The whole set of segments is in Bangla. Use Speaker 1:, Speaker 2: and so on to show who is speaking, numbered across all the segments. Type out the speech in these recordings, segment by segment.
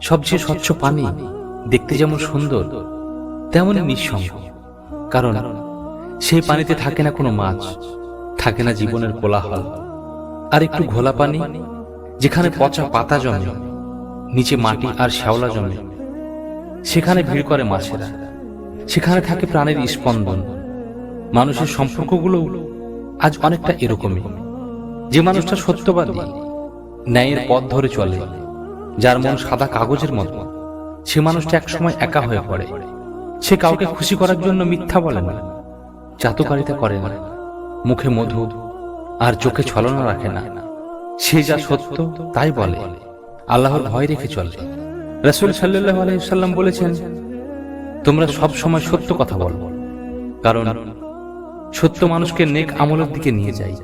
Speaker 1: সবচেয়ে স্বচ্ছ পানি দেখতে যেমন সুন্দর তেমনই নিঃসঙ্গ। কারণ সেই পানিতে থাকে না কোনো মাছ থাকে না জীবনের কোলাহল। আর একটু ঘোলা পানি যেখানে পচা পাতা জমে নিচে মাটি আর শ্যাওলা জমে সেখানে ভিড় করে মাছেরা। সেখানে থাকে প্রাণের স্পন্দন। মানুষের সম্পর্কগুলো আজ অনেকটা এরকমই। যে মানুষটা সত্যবাদী ন্যায়ের পথ ধরে চলে। যার মন সাদা কাগজের মতো। সে মানুষটা একসময় একা হয়ে পড়ে। সে কাউকে খুশি করার জন্য মিথ্যা বলে না। চাতুকারিতা করে না। মুখে মধু আর চোখে ছলনা রাখে না। সে যা সত্য, তাই বলে। আল্লাহর ভয় রেখে চলে। রসুল সাল্লাহ আলাইসাল্লাম বলেছেন, তোমরা সব সময় সত্য কথা বলো। কারণ সত্য মানুষকে নেক আমলের দিকে নিয়ে যায়।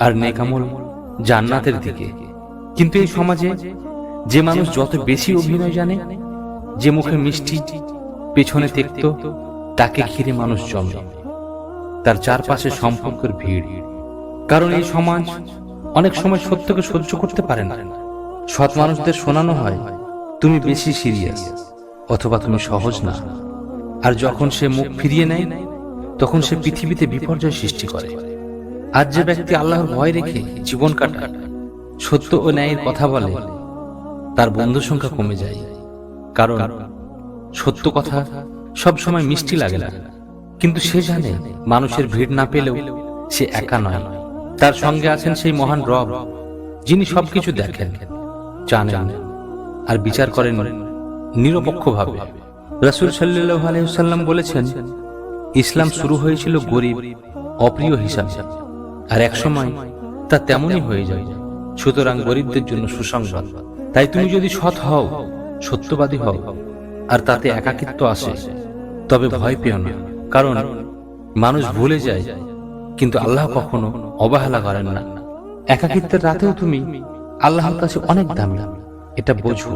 Speaker 1: আর নেক আমল জান্নাতের দিকে। কিন্তু এই সমাজে যে মানুষ যত বেশি অভিনয় জানে, যে মুখে মিষ্টি, পেছনে তেক্ত, তাকে ঘিরে মানুষ জমে তার চারপাশে সম্পর্কের ভিড়। কারণ এই সমাজ অনেক সময় সত্যকে সহ্য করতে পারে না। সৎ মানুষদের শোনানো হয়, তুমি বেশি সিরিয়াস অথবা তুমি সহজ না। আর যখন সে মুখ ফিরিয়ে নেয়, তখন সে পৃথিবীতে বিপর্যয় সৃষ্টি করে। আজ যে ব্যক্তি আল্লাহর ভয় রেখে জীবন কাটায়, সত্য ও ন্যায়ের কথা বলে তার বন্ধু সংখ্যা কমে যায়। কারণ সত্য কথা সব সময় মিষ্টি লাগে না। কিন্তু সে জানে মানুষের ভিড় না পেলেও সে একা নয়। তার সঙ্গে আছেন সেই মহান রব, যিনি সবকিছু দেখেন, জানেন আর বিচার করেন নিরপেক্ষভাবে। রাসুল সাল্লাহ আলহাম বলেছেন, ইসলাম শুরু হয়েছিল গরিব, অপ্রিয় হিসাবে। আর একসময় তা তেমনই হয়ে যায়। সুতরাং গরিবদের জন্য সুসংবাদ। তাই তুমি যদি সৎ হও, সত্যবাদী হও, আর তাতে একাকিত্ব আসে, তবে ভয় পেও না। কারণ মানুষ ভুলে যায়, কিন্তু আল্লাহ কখনো অবহেলা করেন না। একাকিত্বের রাতেও তুমি আল্লাহর কাছে অনেক দামি, এটা বোঝো।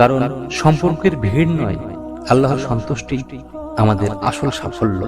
Speaker 1: কারণ সম্পর্কের ভিড় নয়, আল্লাহর সন্তুষ্টি আমাদের আসল সাফল্য।